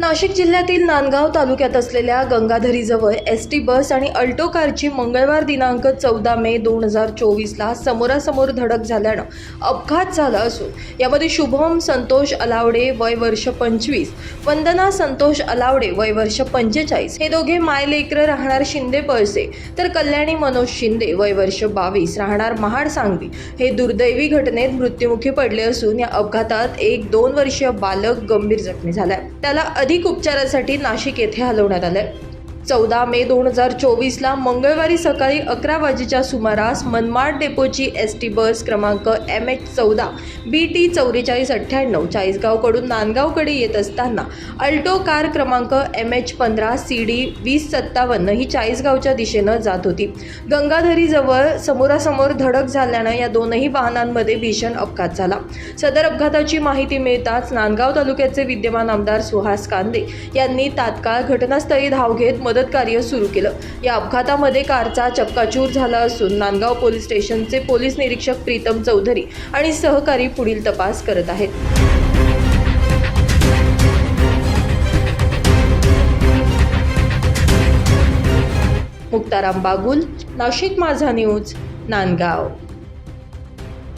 नाशिक जिल्ह्यातील नांदगाव तालुक्यात असलेल्या गंगाधरीजवळ एस टी बस आणि अल्टो कारची मंगळवार दिनांक चौदा मे दोन हजार चोवीसला समोरासमोर धडक झाल्यानं अपघात झाला असून यामध्ये शुभम संतोष अलावडे वय वर्ष पंचवीस वंदना संतोष अलावडे वय वर्ष पंचेचाळीस. हे दोघे मायलेकर राहणार शिंदे पळसे तर कल्याणी मनोज शिंदे वय वर्ष बावीस राहणार महाड सांगवी. हे दुर्दैवी घटनेत मृत्युमुखी पडले असून या अपघातात एक दोन वर्षीय बालक गंभीर जखमी झालाय. त्याला अधिक उपचारासाठी नाशिक येथे हलवण्यात आलं आहे चौदा मे दोन हजार चोवीसला मंगळवारी सकाळी अकरा वाजेच्या सुमारास मनमाड डेपोची एस टी बस क्रमांक एम एच चौदा बी टी चौवेचाळीस अठ्ठ्याण्णव चाळीसगावकडून नांदगावकडे येत असताना अल्टो कार क्रमांक एम एच पंधरा सी डी वीस सत्तावन्न ही चाळीसगावच्या दिशेनं जात होती. गंगाधरीजवळ समोरासमोर धडक झाल्यानं या दोनही वाहनांमध्ये भीषण अपघात झाला. सदर अपघाताची माहिती मिळताच नांदगाव तालुक्याचे विद्यमान आमदार सुहास कांदे यांनी तात्काळ घटनास्थळी धाव घेत मदत कार्य सुरू केलं. या अपघातामध्ये कारचा चक्काचूर झाला असून नांदगाव पोलीस स्टेशनचे पोलीस निरीक्षक प्रीतम चौधरी आणि सहकारी पुढील तपास करत आहेत. मुक्ताराम बागुल नाशिक माझा न्यूज नांदगाव.